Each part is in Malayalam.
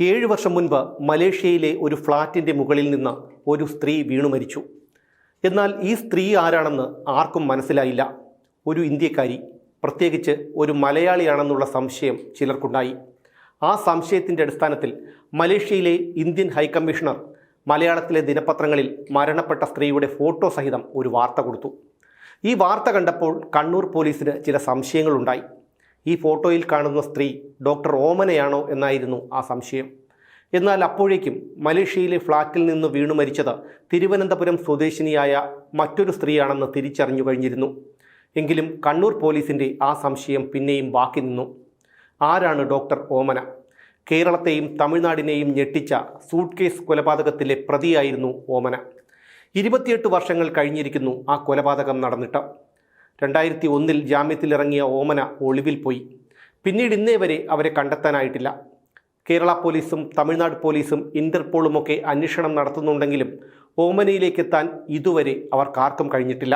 ഏഴ് വർഷം മുൻപ് മലേഷ്യയിലെ ഒരു ഫ്ളാറ്റിന്റെ മുകളിൽ നിന്ന് ഒരു സ്ത്രീ വീണു മരിച്ചു. എന്നാൽ ഈ സ്ത്രീ ആരാണെന്ന് ആർക്കും മനസ്സിലായില്ല. ഒരു ഇന്ത്യക്കാരി പ്രത്യേകിച്ച് ഒരു മലയാളിയാണെന്നുള്ള സംശയം ചിലർക്കുണ്ടായി. ആ സംശയത്തിന്റെ അടിസ്ഥാനത്തിൽ മലേഷ്യയിലെ ഇന്ത്യൻ ഹൈക്കമ്മീഷണർ മലയാളത്തിലെ ദിനപത്രങ്ങളിൽ മരണപ്പെട്ട സ്ത്രീയുടെ ഫോട്ടോ സഹിതം ഒരു വാർത്ത കൊടുത്തു. ഈ വാർത്ത കണ്ടപ്പോൾ കണ്ണൂർ പോലീസിന് ചില സംശയങ്ങളുണ്ടായി. ഈ ഫോട്ടോയിൽ കാണുന്ന സ്ത്രീ ഡോക്ടർ ഓമനയാണോ എന്നായിരുന്നു ആ സംശയം. എന്നാൽ അപ്പോഴേക്കും മലേഷ്യയിലെ ഫ്ളാറ്റിൽ നിന്ന് വീണു മരിച്ചത് തിരുവനന്തപുരം സ്വദേശിനിയായ മറ്റൊരു സ്ത്രീയാണെന്ന് തിരിച്ചറിഞ്ഞു കഴിഞ്ഞിരുന്നു. എങ്കിലും കണ്ണൂർ പോലീസിന്റെ ആ സംശയം പിന്നെയും ബാക്കി നിന്നു. ആരാണ് ഡോക്ടർ ഓമന? കേരളത്തെയും തമിഴ്നാടിനെയും ഞെട്ടിച്ച സൂട്ട് കേസ് കൊലപാതകത്തിലെ പ്രതിയായിരുന്നു ഓമന. ഇരുപത്തിയെട്ട് വർഷങ്ങൾ കഴിഞ്ഞിരിക്കുന്നു ആ കൊലപാതകം നടന്നിട്ട്. രണ്ടായിരത്തി ഒന്നിൽ ജാമ്യത്തിലിറങ്ങിയ ഓമന ഒളിവിൽ പോയി. പിന്നീട് ഇന്നേ വരെ അവരെ കണ്ടെത്താനായിട്ടില്ല. കേരള പോലീസും തമിഴ്നാട് പോലീസും ഇന്റർപോളുമൊക്കെ അന്വേഷണം നടത്തുന്നുണ്ടെങ്കിലും ഓമനയിലേക്ക് എത്താൻ ഇതുവരെ അവർക്കാർക്കും കഴിഞ്ഞിട്ടില്ല.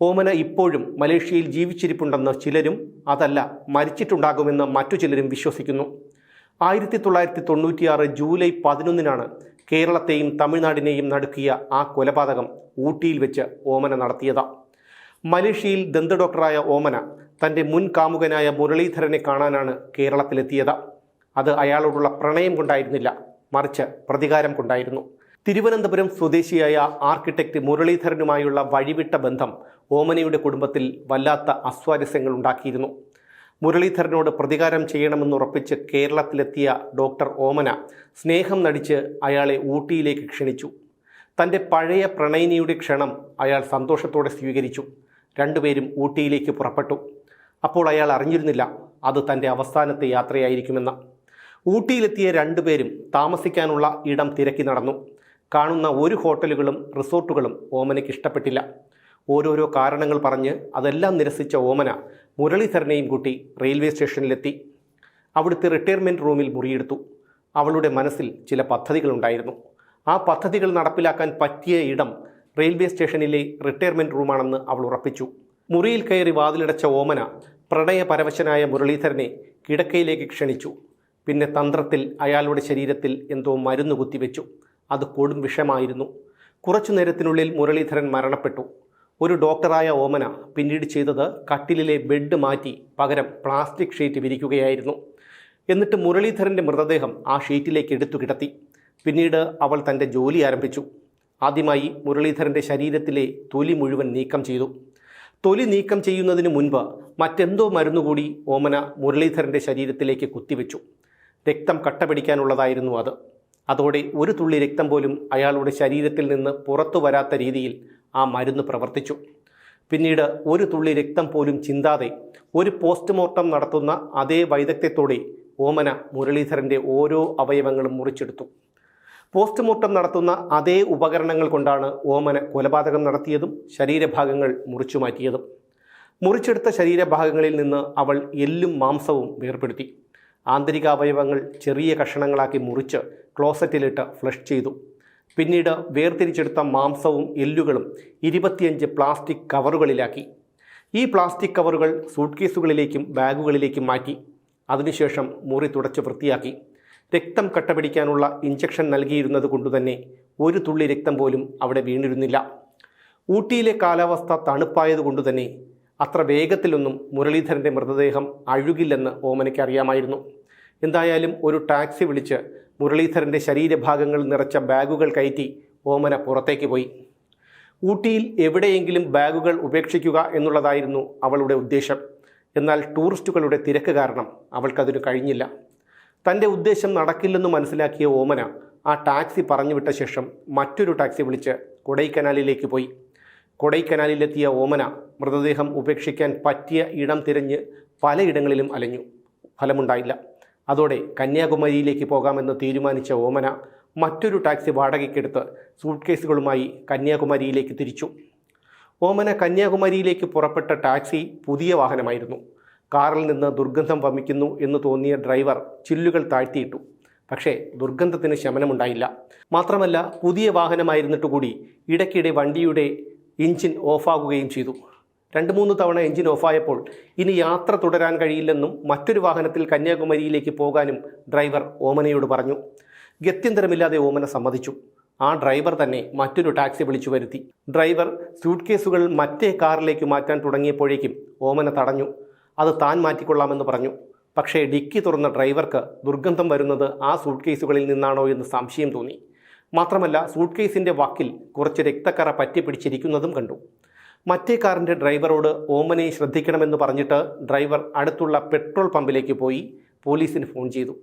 ഓമന ഇപ്പോഴും മലേഷ്യയിൽ ജീവിച്ചിരിപ്പുണ്ടെന്ന് ചിലരും അതല്ല മരിച്ചിട്ടുണ്ടാകുമെന്ന് മറ്റു ചിലരും വിശ്വസിക്കുന്നു. ആയിരത്തി തൊള്ളായിരത്തി തൊണ്ണൂറ്റിയാറ് ജൂലൈ പതിനൊന്നിനാണ് കേരളത്തെയും തമിഴ്നാടിനെയും നടുക്കിയ ആ കൊലപാതകം ഊട്ടിയിൽ വെച്ച് ഓമന നടത്തിയത്. മലേഷ്യയിൽ ദന്ത ഡോക്ടറായ ഓമന തന്റെ മുൻ കാമുകനായ മുരളീധരനെ കാണാനാണ് കേരളത്തിലെത്തിയത്. അത് അയാളോടുള്ള പ്രണയം കൊണ്ടായിരുന്നില്ല മറിച്ച് പ്രതികാരം കൊണ്ടായിരുന്നു. തിരുവനന്തപുരം സ്വദേശിയായ ആർക്കിടെക്ട് മുരളീധരനുമായുള്ള വഴിവിട്ട ബന്ധം ഓമനയുടെ കുടുംബത്തിൽ വല്ലാത്ത അസ്വാരസ്യങ്ങൾ ഉണ്ടാക്കിയിരുന്നു. മുരളീധരനോട് പ്രതികാരം ചെയ്യണമെന്നുറപ്പിച്ച് കേരളത്തിലെത്തിയ ഡോക്ടർ ഓമന സ്നേഹം നടിച്ച് അയാളെ ഊട്ടിയിലേക്ക് ക്ഷണിച്ചു. തന്റെ പഴയ പ്രണയിനിയുടെ ക്ഷണം അയാൾ സന്തോഷത്തോടെ സ്വീകരിച്ചു. രണ്ടുപേരും ഊട്ടിയിലേക്ക് പുറപ്പെട്ടു. അപ്പോൾ അയാൾ അറിഞ്ഞിരുന്നില്ല അത് തന്റെ അവസാനത്തെ യാത്രയായിരിക്കുമെന്ന്. ഊട്ടിയിലെത്തിയ രണ്ടുപേരും താമസിക്കാനുള്ള ഇടം തിരക്കി നടന്നു. കാണുന്ന ഒരു ഹോട്ടലുകളും റിസോർട്ടുകളും ഓമനയ്ക്ക് ഇഷ്ടപ്പെട്ടില്ല. ഓരോരോ കാരണങ്ങൾ പറഞ്ഞ് അതെല്ലാം നിരസിച്ച ഓമന മുരളീധരനെയും കൂട്ടി റെയിൽവേ സ്റ്റേഷനിലെത്തി. അവിടുത്തെ റിട്ടയർമെന്റ് റൂമിൽ മുറിയെടുത്തു. അവളുടെ മനസ്സിൽ ചില പദ്ധതികളുണ്ടായിരുന്നു. ആ പദ്ധതികൾ നടപ്പിലാക്കാൻ പറ്റിയ ഇടം റെയിൽവേ സ്റ്റേഷനിലെ റിട്ടയർമെന്റ് റൂമാണെന്ന് അവൾ ഉറപ്പിച്ചു. മുറിയിൽ കയറി വാതിലടച്ച ഓമന പ്രണയ പരവശനായ മുരളീധരനെ കിടക്കയിലേക്ക് ക്ഷണിച്ചു. പിന്നെ തന്ത്രത്തിൽ അയാളുടെ ശരീരത്തിൽ എന്തോ മരുന്ന് കുത്തിവെച്ചു. അത് കൊടും വിഷമായിരുന്നു. കുറച്ചു നേരത്തിനുള്ളിൽ മുരളീധരൻ മരണപ്പെട്ടു. ഒരു ഡോക്ടറായ ഓമന പിന്നീട് ചെയ്തത് കട്ടിലിലെ ബെഡ് മാറ്റി പകരം പ്ലാസ്റ്റിക് ഷീറ്റ് വിരിക്കുകയായിരുന്നു. എന്നിട്ട് മുരളീധരന്റെ മൃതദേഹം ആ ഷീറ്റിലേക്ക് എടുത്തു കിടത്തി. പിന്നീട് അവൾ തന്റെ ജോലി ആരംഭിച്ചു. ആദ്യമായി മുരളീധരന്റെ ശരീരത്തിലെ തൊലി മുഴുവൻ നീക്കം ചെയ്തു. തൊലി നീക്കം ചെയ്യുന്നതിന് മുൻപ് മറ്റെന്തോ മരുന്നുകൂടി ഓമന മുരളീധരന്റെ ശരീരത്തിലേക്ക് കുത്തിവെച്ചു. രക്തം കട്ട പിടിക്കാനുള്ളതായിരുന്നു അത്. അതോടെ ഒരു തുള്ളി രക്തം പോലും അയാളുടെ ശരീരത്തിൽ നിന്ന് പുറത്തു വരാത്ത രീതിയിൽ ആ മരുന്ന് പ്രവർത്തിച്ചു. പിന്നീട് ഒരു തുള്ളി രക്തം പോലും ചിന്താതെ ഒരു പോസ്റ്റ്മോർട്ടം നടത്തുന്ന അതേ വൈദഗ്ധ്യത്തോടെ ഓമന മുരളീധരന്റെ ഓരോ അവയവങ്ങളും മുറിച്ചെടുത്തു. പോസ്റ്റ്മോർട്ടം നടത്തുന്ന അതേ ഉപകരണങ്ങൾ കൊണ്ടാണ് ഓമന കൊലപാതകം നടത്തിയതും ശരീരഭാഗങ്ങൾ മുറിച്ചു മാറ്റിയതും. മുറിച്ചെടുത്ത ശരീരഭാഗങ്ങളിൽ നിന്ന് അവൾ എല്ലും മാംസവും വേർപെടുത്തി. ആന്തരികാവയവങ്ങൾ ചെറിയ കഷണങ്ങളാക്കി മുറിച്ച് ക്ലോസറ്റിലിട്ട് ഫ്ലഷ് ചെയ്തു. പിന്നീട് വേർതിരിച്ചെടുത്ത മാംസവും എല്ലുകളും ഇരുപത്തിയഞ്ച് പ്ലാസ്റ്റിക് കവറുകളിലാക്കി. ഈ പ്ലാസ്റ്റിക് കവറുകൾ സൂട്ട് കേസുകളിലേക്കും ബാഗുകളിലേക്കും മാറ്റി. അതിനുശേഷം മുറി തുടച്ച് വൃത്തിയാക്കി. രക്തം കട്ടപിടിക്കാനുള്ള ഇഞ്ചക്ഷൻ നൽകിയിരുന്നത് കൊണ്ടുതന്നെ ഒരു തുള്ളി രക്തം പോലും അവിടെ വീണിരുന്നില്ല. ഊട്ടിയിലെ കാലാവസ്ഥ തണുപ്പായതുകൊണ്ട് തന്നെ അത്ര വേഗത്തിലൊന്നും മുരളീധരന്റെ മൃതദേഹം അഴുകില്ലെന്ന് ഓമനയ്ക്ക് അറിയാമായിരുന്നു. എന്തായാലും ഒരു ടാക്സി വിളിച്ച് മുരളീധരന്റെ ശരീരഭാഗങ്ങൾ നിറച്ച ബാഗുകൾ കയറ്റി ഓമന പുറത്തേക്ക് പോയി. ഊട്ടിയിൽ എവിടെയെങ്കിലും ബാഗുകൾ ഉപേക്ഷിക്കുക എന്നുള്ളതായിരുന്നു അവളുടെ ഉദ്ദേശം. എന്നാൽ ടൂറിസ്റ്റുകളുടെ തിരക്ക് കാരണം അവൾക്കതിന് കഴിഞ്ഞില്ല. തന്റെ ഉദ്ദേശം നടക്കില്ലെന്ന് മനസ്സിലാക്കിയ ഓമന ആ ടാക്സി പറഞ്ഞു വിട്ട ശേഷം മറ്റൊരു ടാക്സി വിളിച്ച് കൊടൈക്കനാലിലേക്ക് പോയി. കൊടൈക്കനാലിലെത്തിയ ഓമന മൃതദേഹം ഉപേക്ഷിക്കാൻ പറ്റിയ ഇടം തിരഞ്ഞ് പലയിടങ്ങളിലും അലഞ്ഞു. ഫലമുണ്ടായില്ല. അതോടെ കന്യാകുമാരിയിലേക്ക് പോകാമെന്ന് തീരുമാനിച്ച ഓമന മറ്റൊരു ടാക്സി വാടകയ്ക്കെടുത്ത് സൂട്ട് കേസുകളുമായി കന്യാകുമാരിയിലേക്ക് തിരിച്ചു. ഓമന കന്യാകുമാരിയിലേക്ക് പുറപ്പെട്ട ടാക്സി പുതിയ വാഹനമായിരുന്നു. കാറിൽ നിന്ന് ദുർഗന്ധം വമിക്കുന്നു എന്ന് തോന്നിയ ഡ്രൈവർ ചില്ലുകൾ താഴ്ത്തിയിട്ടു. പക്ഷേ ദുർഗന്ധത്തിന് ശമനമുണ്ടായില്ല. മാത്രമല്ല പുതിയ വാഹനമായിരുന്നിട്ട് കൂടി ഇടയ്ക്കിടെ വണ്ടിയുടെ എഞ്ചിൻ ഓഫാകുകയും ചെയ്തു. രണ്ട് മൂന്ന് തവണ എഞ്ചിൻ ഓഫായപ്പോൾ ഇനി യാത്ര തുടരാൻ കഴിയില്ലെന്നും മറ്റൊരു വാഹനത്തിൽ കന്യാകുമാരിയിലേക്ക് പോകാനും ഡ്രൈവർ ഓമനയോട് പറഞ്ഞു. ഗത്യന്തരമില്ലാതെ ഓമന സമ്മതിച്ചു. ആ ഡ്രൈവർ തന്നെ മറ്റൊരു ടാക്സി വിളിച്ചു വരുത്തി. ഡ്രൈവർ സ്യൂട്ട് കേസുകൾ മറ്റേ കാറിലേക്ക് മാറ്റാൻ തുടങ്ങിയപ്പോഴേക്കും ഓമന തടഞ്ഞു. അത് താൻ മാറ്റിക്കൊള്ളാമെന്ന് പറഞ്ഞു. പക്ഷേ ഡിക്കി തുറന്ന ഡ്രൈവർക്ക് ദുർഗന്ധം വരുന്നത് ആ സൂട്ട് കേസുകളിൽ നിന്നാണോ എന്ന് സംശയം തോന്നി. മാത്രമല്ല സൂട്ട് കേസിന്റെ വാക്കിൽ കുറച്ച് രക്തക്കറ പറ്റിപ്പിടിച്ചിരിക്കുന്നതും കണ്ടു. മറ്റേ കാറിന്റെ ഡ്രൈവറോട് ഓമനെ ശ്രദ്ധിക്കണമെന്ന് പറഞ്ഞിട്ട് ഡ്രൈവർ അടുത്തുള്ള പെട്രോൾ പമ്പിലേക്ക് പോയി പോലീസിന് ഫോൺ ചെയ്തു.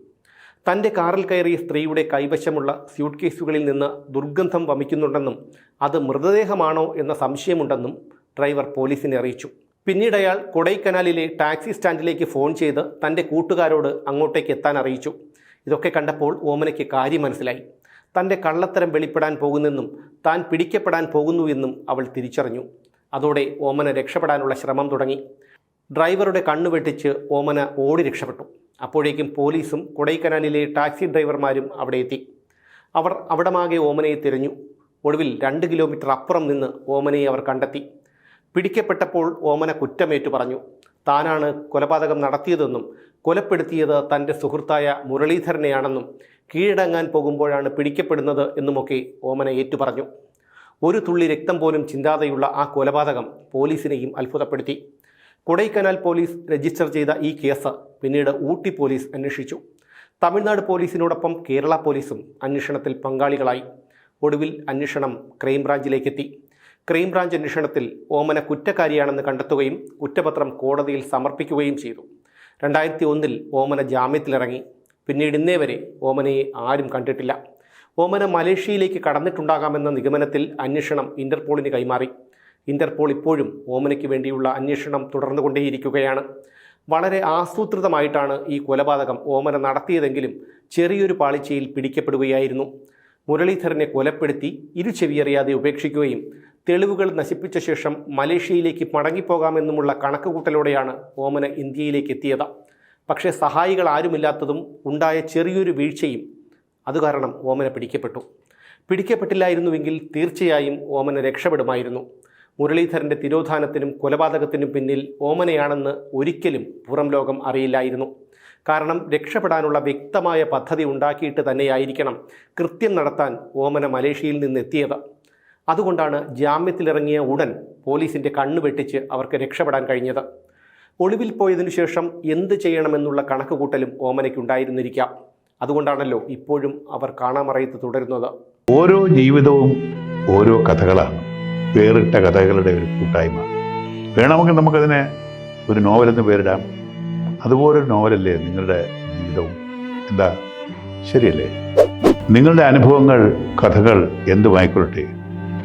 തന്റെ കാറിൽ കയറിയ സ്ത്രീയുടെ കൈവശമുള്ള സ്യൂട്ട് കേസുകളിൽ നിന്ന് ദുർഗന്ധം വമിക്കുന്നുണ്ടെന്നും അത് മൃതദേഹമാണോ എന്ന സംശയമുണ്ടെന്നും ഡ്രൈവർ പോലീസിനെ അറിയിച്ചു. പിന്നീട് അയാൾ കൊടൈക്കനാലിലെ ടാക്സി സ്റ്റാൻഡിലേക്ക് ഫോൺ ചെയ്ത് തന്റെ കൂട്ടുകാരോട് അങ്ങോട്ടേക്ക് എത്താൻ അറിയിച്ചു. ഇതൊക്കെ കണ്ടപ്പോൾ ഓമനയ്ക്ക് കാര്യം മനസ്സിലായി. തന്റെ കള്ളത്തരം വെളിപ്പെടാൻ പോകുന്നെന്നും താൻ പിടിക്കപ്പെടാൻ പോകുന്നുവെന്നും അവൾ തിരിച്ചറിഞ്ഞു. അതോടെ ഓമന രക്ഷപ്പെടാനുള്ള ശ്രമം തുടങ്ങി. ഡ്രൈവറുടെ കണ്ണു വെട്ടിച്ച് ഓമന ഓടി രക്ഷപ്പെട്ടു. അപ്പോഴേക്കും പോലീസും കൊടൈക്കനാലിലെ ടാക്സി ഡ്രൈവർമാരും അവിടെ എത്തി. അവർ അവിടമാകെ ഓമനയെ തിരഞ്ഞു. ഒടുവിൽ രണ്ട് കിലോമീറ്റർ അപ്പുറം നിന്ന് ഓമനയെ അവർ കണ്ടെത്തി. പിടിക്കപ്പെട്ടപ്പോൾ ഓമന കുറ്റമേറ്റു പറഞ്ഞു. താനാണ് കൊലപാതകം നടത്തിയതെന്നും കൊലപ്പെടുത്തിയത് തന്റെ സുഹൃത്തായ മുരളീധരനെയാണെന്നും കീഴടങ്ങാൻ പോകുമ്പോഴാണ് പിടിക്കപ്പെടുന്നത് എന്നുമൊക്കെ ഓമന ഏറ്റുപറഞ്ഞു ഒരു തുള്ളി രക്തം പോലും ചിന്താതെയുള്ള ആ കൊലപാതകം പോലീസിനെയും അത്ഭുതപ്പെടുത്തി. കൊടൈക്കനാൽ പോലീസ് രജിസ്റ്റർ ചെയ്ത ഈ കേസ് പിന്നീട് ഊട്ടി പോലീസ് അന്വേഷിച്ചു. തമിഴ്നാട് പോലീസിനോടൊപ്പം കേരള പോലീസും അന്വേഷണത്തിൽ പങ്കാളികളായി. ഒടുവിൽ അന്വേഷണം ക്രൈംബ്രാഞ്ചിലേക്കെത്തി. ക്രൈംബ്രാഞ്ച് അന്വേഷണത്തിൽ ഓമന കുറ്റക്കാരിയാണെന്ന് കണ്ടെത്തുകയും കുറ്റപത്രം കോടതിയിൽ സമർപ്പിക്കുകയും ചെയ്തു. രണ്ടായിരത്തി ഒന്നിൽ ഓമന ജാമ്യത്തിലിറങ്ങി. പിന്നീട് ഇന്നേ വരെ ഓമനയെ ആരും കണ്ടിട്ടില്ല. ഓമന മലേഷ്യയിലേക്ക് കടന്നിട്ടുണ്ടാകാമെന്ന നിഗമനത്തിൽ അന്വേഷണം ഇന്റർപോളിന് കൈമാറി. ഇന്റർപോൾ ഇപ്പോഴും ഓമനയ്ക്ക് വേണ്ടിയുള്ള അന്വേഷണം തുടർന്നുകൊണ്ടേയിരിക്കുകയാണ്. വളരെ ആസൂത്രിതമായിട്ടാണ് ഈ കൊലപാതകം ഓമന നടത്തിയതെങ്കിലും ചെറിയൊരു പാളിച്ചയിൽ പിടിക്കപ്പെടുകയായിരുന്നു. മുരളീധരനെ കൊലപ്പെടുത്തി ഇരു ചെവിയറിയാതെ ഉപേക്ഷിക്കുകയും തെളിവുകൾ നശിപ്പിച്ച ശേഷം മലേഷ്യയിലേക്ക് മടങ്ങിപ്പോകാമെന്നുമുള്ള കണക്കുകൂട്ടലോടെയാണ് ഓമന ഇന്ത്യയിലേക്ക് എത്തിയത് പക്ഷേ സഹായികൾ ആരുമില്ലാത്തതും ഉണ്ടായ ചെറിയൊരു വീഴ്ചയും അതുകാരണം ഓമന പിടിക്കപ്പെട്ടു. പിടിക്കപ്പെട്ടില്ലായിരുന്നുവെങ്കിൽ തീർച്ചയായും ഓമന രക്ഷപ്പെടുമായിരുന്നു. മുരളീധരന്റെ തിരോധാനത്തിനും കൊലപാതകത്തിനും പിന്നിൽ ഓമനയാണെന്ന് ഒരിക്കലും പുറം ലോകം അറിയില്ലായിരുന്നു. കാരണം രക്ഷപ്പെടാനുള്ള വ്യക്തമായ പദ്ധതി ഉണ്ടാക്കിയിട്ട് തന്നെയായിരിക്കണം കൃത്യം നടത്താൻ ഓമന മലേഷ്യയിൽ നിന്നെത്തിയത്. അതുകൊണ്ടാണ് ജാമ്യത്തിലിറങ്ങിയ ഉടൻ പോലീസിന്റെ കണ്ണ് വെട്ടിച്ച് അവർക്ക് രക്ഷപ്പെടാൻ കഴിഞ്ഞത്. ഒളിവിൽ പോയതിനു ശേഷം എന്ത് ചെയ്യണമെന്നുള്ള കണക്കുകൂട്ടലും ഓമനയ്ക്കുണ്ടായിരുന്നിരിക്കാം അതുകൊണ്ടാണല്ലോ ഇപ്പോഴും അവർ കാണാമറയത്ത് തുടരുന്നത്. ഓരോ ജീവിതവും ഓരോ കഥകളാണ്. വേറിട്ട കഥകളുടെ ഒരു കൂട്ടായ്മ. വേണമെങ്കിൽ നമുക്കതിനെ ഒരു നോവലെന്ന് പേരിടാം. അതുപോലൊരു നോവലല്ലേ നിങ്ങളുടെ ജീവിതവും? എന്താ? ശരിയല്ലേ? നിങ്ങളുടെ അനുഭവങ്ങൾ കഥകൾ എന്തുമായിക്കൊള്ളട്ടെ?